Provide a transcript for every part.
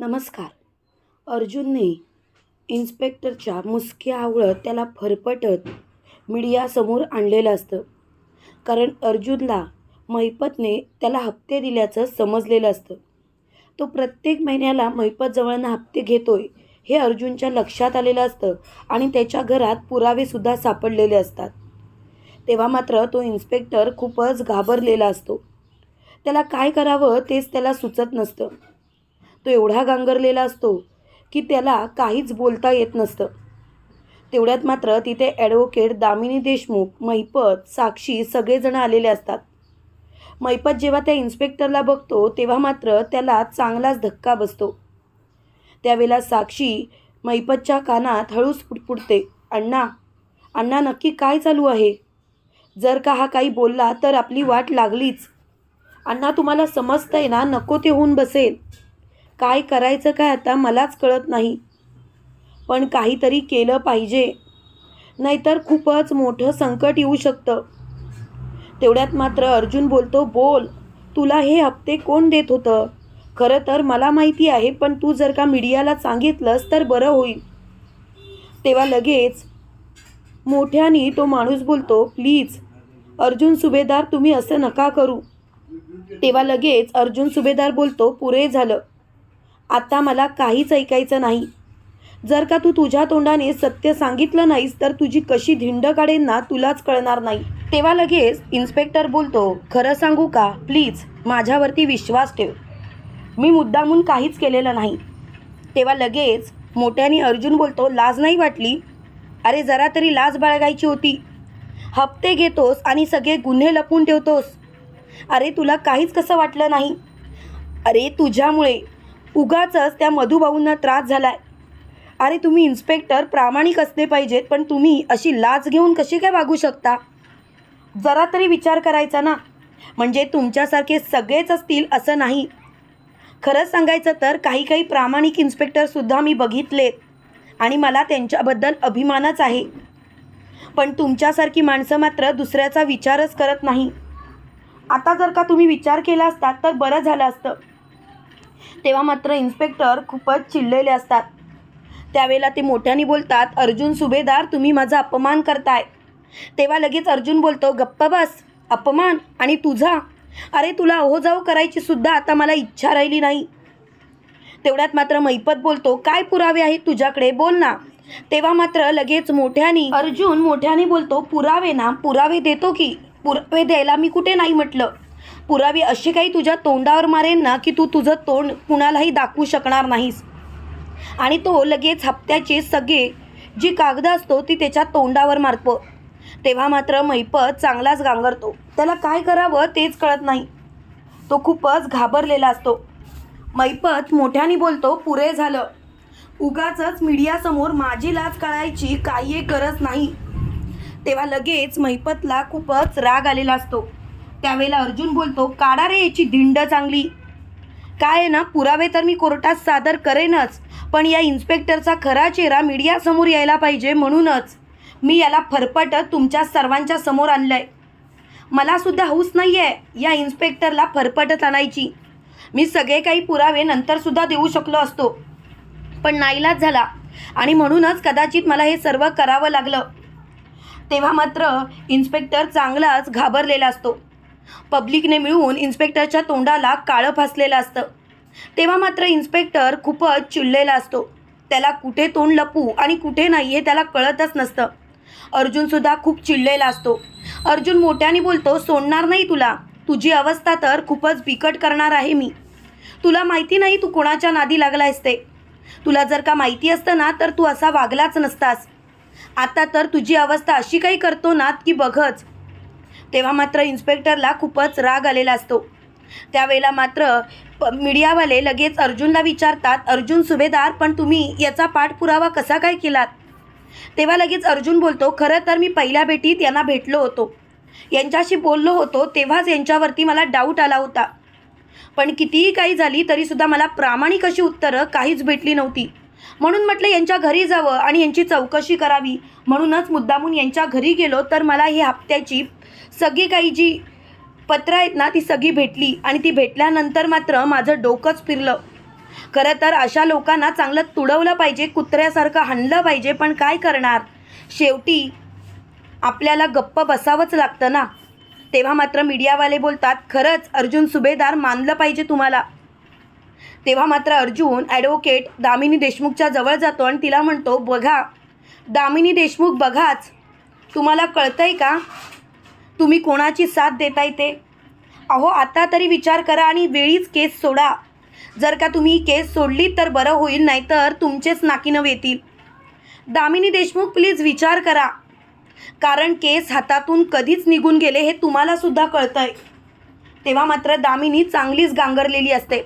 नमस्कार. अर्जुनने इन्स्पेक्टरच्या मुसक्या आवळत त्याला फरफटत मीडियासमोर आणलेलं असतं. कारण अर्जुनला मैपतने त्याला हप्ते दिल्याचं समजलेलं असतं. तो प्रत्येक महिन्याला मैपतजवळनं हप्ते घेतोय हे अर्जुनच्या लक्षात आलेलं असतं आणि त्याच्या घरात पुरावेसुद्धा सापडलेले असतात. तेव्हा मात्र तो इन्स्पेक्टर खूपच घाबरलेला असतो. त्याला काय करावं तेच त्याला सुचत नसतं. तो एवढा गांगरलेला असतो की त्याला काहीच बोलता येत नसतं. तेवढ्यात मात्र तिथे ॲडव्होकेट दामिनी देशमुख महिपत साक्षी सगळेजण आलेले असतात. मैपत जेव्हा त्या इन्स्पेक्टरला बघतो तेव्हा मात्र त्याला चांगलाच धक्का बसतो. त्यावेळेला साक्षी मैपतच्या कानात हळूच पुटपुटते. अण्णा अण्णा नक्की काय चालू आहे? जर का हा काही बोलला तर आपली वाट लागलीच. अण्णा तुम्हाला समजतंय ना नको ते होऊन बसेल. काय करायचं काय आता मलाच कळत नाही. पण काहीतरी केलं पाहिजे. नाहीतर खूपच मोठं संकट येऊ शकतं. तेवढ्यात मात्र अर्जुन बोलतो बोल तुला हे हप्ते कोण देत होतं? खरं तर मला माहिती आहे पण तू जर का मीडियाला सांगितलंस तर बरं होईल. तेव्हा लगेच मोठ्याने तो माणूस बोलतो प्लीज अर्जुन सुभेदार तुम्ही असं नका करू. तेव्हा लगेच अर्जुन सुभेदार बोलतो पुरे झालं. आता मला काहीच ऐकायचं नाही. जर का तू तुझ्या तोंडाने सत्य सांगितलं नाहीस तर तुझी कशी धिंड काढेन ना तुलाच कळणार नाही. तेव्हा लगेच इन्स्पेक्टर बोलतो खरं सांगू का? प्लीज माझ्यावरती विश्वास ठेव. मी मुद्दामून काहीच केलेलं नाही. तेव्हा लगेच मोठ्याने अर्जुन बोलतो लाज नाही वाटली? अरे जरा तरी लाज बाळगायची होती. हप्ते घेतोस आणि सगळे गुन्हे लपून ठेवतोस. अरे तुला काहीच कसं वाटलं नाही? अरे तुझ्यामुळे उगाच त्या मधुभाऊंना त्रास झालाय. अरे तुम्ही इन्स्पेक्टर प्रामाणिक असले पाहिजेत पण तुम्ही अशी लाच घेऊन कशी काय वागू शकता? जरा तरी विचार करायचा ना. म्हणजे तुमच्यासारखे सगळेच असतील असं नाही. खरंच सांगायचं तर काही काही प्रामाणिक इन्स्पेक्टरसुद्धा मी बघितलेत आणि मला त्यांच्याबद्दल अभिमानच आहे. पण तुमच्यासारखी माणसं मात्र दुसऱ्याचा विचारच करत नाही. आता जर का तुम्ही विचार केला असतात तर बरं झालं असतं. तेव्हा मात्र इन्स्पेक्टर खूपच चिडलेले असतात. त्यावेळेला ते मोठ्याने बोलतात अर्जुन सुभेदार तुम्ही माझा अपमान करताय. तेव्हा लगेच अर्जुन बोलतो गप्पा बस अपमान आणि तुझा. अरे तुला अहो जाऊ करायची सुद्धा आता मला इच्छा राहिली नाही. तेवढ्यात मात्र मैपत बोलतो काय पुरावे आहेत तुझ्याकडे? बोल ना. तेव्हा मात्र लगेच मोठ्याने अर्जुन मोठ्याने बोलतो पुरावे ना पुरावे देतो की पुरावे द्यायला मी कुठे नाही म्हटलं. पुरावी अशी काही तुझ्या तोंडावर मारेन ना की तू तुझं तोंड कुणालाही दाखवू शकणार नाहीस. आणि तो लगेच हप्त्याचे सगळे जी कागदं असतो ती त्याच्या तोंडावर मारतो. तेव्हा मात्र मैपत चांगलाच गांगरतो. त्याला काय करावं तेच कळत नाही. तो खूपच घाबरलेला असतो. मैपत मोठ्याने बोलतो पुरे झालं. उगाच मीडियासमोर माझी लाज कळायची काही गरज नाही. तेव्हा लगेच मैपतला खूपच राग आलेला असतो. त्यावेळेला अर्जुन बोलतो काढा रे याची धिंड चांगली. काय आहे ना पुरावे तर मी कोर्टात सादर करेनच पण या इन्स्पेक्टरचा खरा चेहरा मीडियासमोर यायला पाहिजे म्हणूनच. मी याला फरफटत तुमच्या सर्वांच्या समोर आणलंय. आहे मलासुद्धा हौस नाही आहे या इन्स्पेक्टरला फरफटत आणायची. मी सगळे काही पुरावे नंतरसुद्धा देऊ शकलो असतो. पण नाईलाज झाला आणि म्हणूनच कदाचित मला हे सर्व करावं लागलं. तेव्हा मात्र इन्स्पेक्टर चांगलाच घाबरलेला असतो. पब्लिकने मिळून इन्स्पेक्टरच्या तोंडाला काळं फासलेलं असतं. तेव्हा मात्र इन्स्पेक्टर खूपच चिडलेला असतो. त्याला कुठे तोंड लपू आणि कुठे नाही हे त्याला कळतच नसतं. अर्जुनसुद्धा खूप चिडलेला असतो. अर्जुन मोठ्याने बोलतो सोडणार नाही तुला. तुझी अवस्था तर खूपच बिकट करणार आहे मी. तुला माहिती नाही तू कोणाच्या नादी लागलायस ते तुला जर का माहिती असतं ना तर तू असा वागलाच नसतास. आता तर तुझी अवस्था अशी काही करतो ना की बघच. तेव्हा मात्र इन्स्पेक्टरला खूपच राग आलेला असतो. त्यावेळेला मात्र प मीडियावाले लगेच अर्जुनला विचारतात अर्जुन सुभेदार पण तुम्ही याचा पाठपुरावा कसा काय केलात? तेव्हा लगेच अर्जुन बोलतो खरं तर मी पहिल्या भेटीत यांना भेटलो होतो. यांच्याशी बोललो होतो तेव्हाच यांच्यावरती मला डाऊट आला होता. पण कितीही काही झाली तरीसुद्धा मला प्रामाणिक अशी उत्तरं काहीच भेटली नव्हती. म्हणून म्हटलं यांच्या घरी जावं आणि यांची चौकशी करावी. म्हणूनच मुद्दामून यांच्या घरी गेलो तर मला ही हप्त्याची सगळी काही जी पत्रं आहेत ना ती सगळी भेटली आणि ती भेटल्यानंतर मात्र माझं डोकंच फिरलं. खरं तर अशा लोकांना चांगलं तुडवलं पाहिजे कुत्र्यासारखं हाणलं पाहिजे पण काय करणार? शेवटी आपल्याला गप्प बसावंच लागतं ना. तेव्हा मात्र मीडियावाले बोलतात खरंच अर्जुन सुभेदार मानलं पाहिजे तुम्हाला. तेव्हा मात्र अर्जुन ॲडव्होकेट दामिनी देशमुखच्या जवळ जातो आणि तिला म्हणतो बघा दामिनी देशमुख बघाच. तुम्हाला कळतंय का? तुम्ही कोणाची साथ देताय ते? अहो आता तरी विचार करा आणि वेळीच केस सोडा. जर का तुम्ही केस सोडली तर बरं होईल नाहीतर तुमचेच नाकीनव येतील दामिनी देशमुख प्लीज विचार करा. कारण केस हातातून कधीच निघून गेले हे तुम्हालासुद्धा कळतं आहे तेव्हा मात्र दामिनी चांगलीच गांगरलेली असते.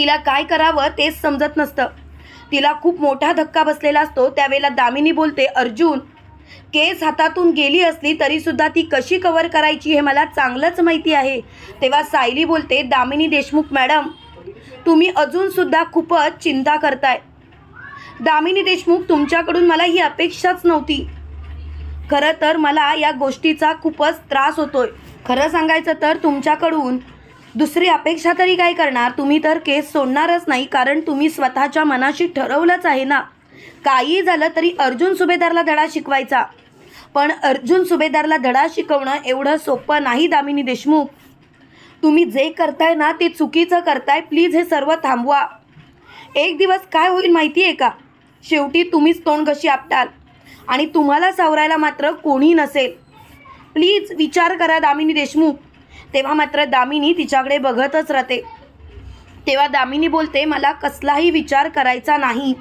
तिला काय करावं तेच समजत नसतं. तिला खूप मोठा धक्का बसलेला असतो. त्यावेळेला दामिनी बोलते अर्जुन केस हातातून गेली असली तरीसुद्धा ती कशी कवर करायची हे मला चांगलंच माहिती आहे. तेव्हा सायली बोलते दामिनी देशमुख मॅडम तुम्ही अजूनसुद्धा खूपच चिंता करताय. दामिनी देशमुख तुमच्याकडून मला ही अपेक्षाच नव्हती. खरं तर मला या गोष्टीचा खूपच त्रास होतोय. खरं सांगायचं तर तुमच्याकडून दुसरी अपेक्षा तरी काय करणार? तुम्ही तर केस सोडणारच नाही कारण तुम्ही स्वतःच्या मनाशी ठरवलंच आहे ना. काही झालं तरी अर्जुन सुभेदारला धडा शिकवायचा. पण अर्जुन सुभेदारला धडा शिकवणं एवढं सोपं नाही दामिनी देशमुख. तुम्ही जे करताय ना ते चुकीचं करताय. प्लीज हे सर्व थांबवा. एक दिवस काय होईल माहिती आहे का? शेवटी तुम्हीच तोंड कशी आपटाल? आणि तुम्हाला सावरायला मात्र कोणी नसेल. प्लीज विचार करा दामिनी देशमुख. तेव्हा मात्र दामिनी तिच्याकडे बघतच राहते. तेव्हा दामिनी बोलते मला कसलाही विचार करायचा नाही.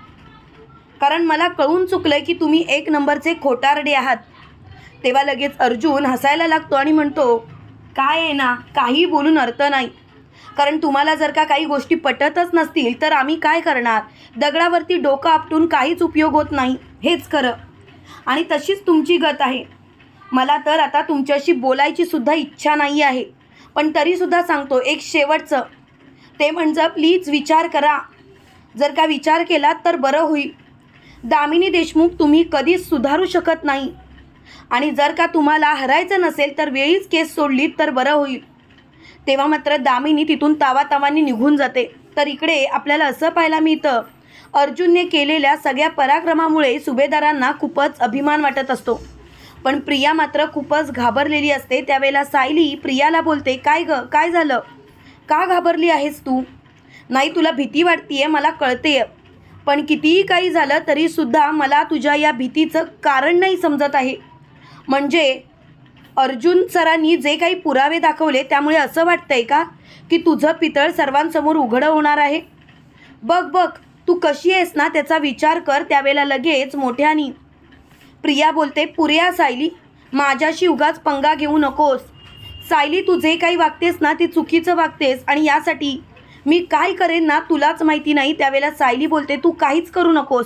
कारण मला कळून चुकलं की तुम्ही एक नंबरचे खोटारडे आहात. तेव्हा लगेच अर्जुन हसायला लागतो आणि म्हणतो काय आहे ना काही बोलून अर्थ नाही. कारण तुम्हाला जर का काही गोष्टी पटतच नसतील तर आम्ही काय करणार? दगडावरती डोकं आपटून काहीच उपयोग होत नाही. हेच खरं. आणि तशीच तुमची गत आहे. मला तर आता तुमच्याशी बोलायची सुद्धा इच्छा नाही आहे. पण तरीसुद्धा सांगतो एक शेवटचं. ते म्हणजे प्लीज विचार करा. जर का विचार केलात तर बरं होईल. दामिनी देशमुख तुम्ही कधीच सुधारू शकत नाही. आणि जर का तुम्हाला हरायचं नसेल तर वेळीच केस सोडलीत तर बरं होईल. तेव्हा मात्र दामिनी तिथून तावातावानी निघून जाते. तर इकडे आपल्याला असं पाहायला मिळतं अर्जुनने केलेल्या सगळ्या पराक्रमामुळे सुभेदारांना खूपच अभिमान वाटत असतो. पण प्रिया मात्र खूपच घाबरलेली असते. त्यावेळेला सायली प्रियाला बोलते काय ग? काय झालं? का घाबरली आहेस तू? नाही तुला भीती वाटतीये मला कळते पण कितीही काही झालं तरीसुद्धा मला तुझ्या या भीतीचं कारण नाही समजत आहे. म्हणजे अर्जुन सरांनी जे काही पुरावे दाखवले त्यामुळे असं वाटतंय का? की तुझं पितळ सर्वांसमोर उघडं होणार आहे? बघ बघ तू कशी आहेस ना त्याचा विचार कर. त्यावेळेला लगेच मोठ्यानी प्रिया बोलते पुऱ्या सायली माझ्याशी उगाच पंगा घेऊ नकोस. सायली तू जे काही वागतेस ना ते चुकीचं वागतेस आणि यासाठी मी काय करेन ना तुलाच माहिती नाही. त्यावेळेला सायली बोलते तू काहीच करू नकोस.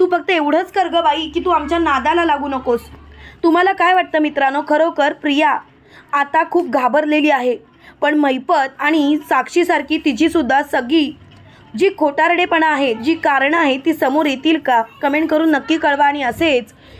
तू फक्त एवढंच कर ग बाई की तू आमच्या नादाला लागू नकोस. तुम्हाला काय वाटतं मित्रांनो? खरोखर प्रिया आता खूप घाबरलेली आहे. पण मैपत आणि साक्षीसारखी तिचीसुद्धा सगळी जी खोटारडेपणा आहे जी कारणं आहेत ती समोर येतील का? कमेंट करून नक्की कळवा आणि असेच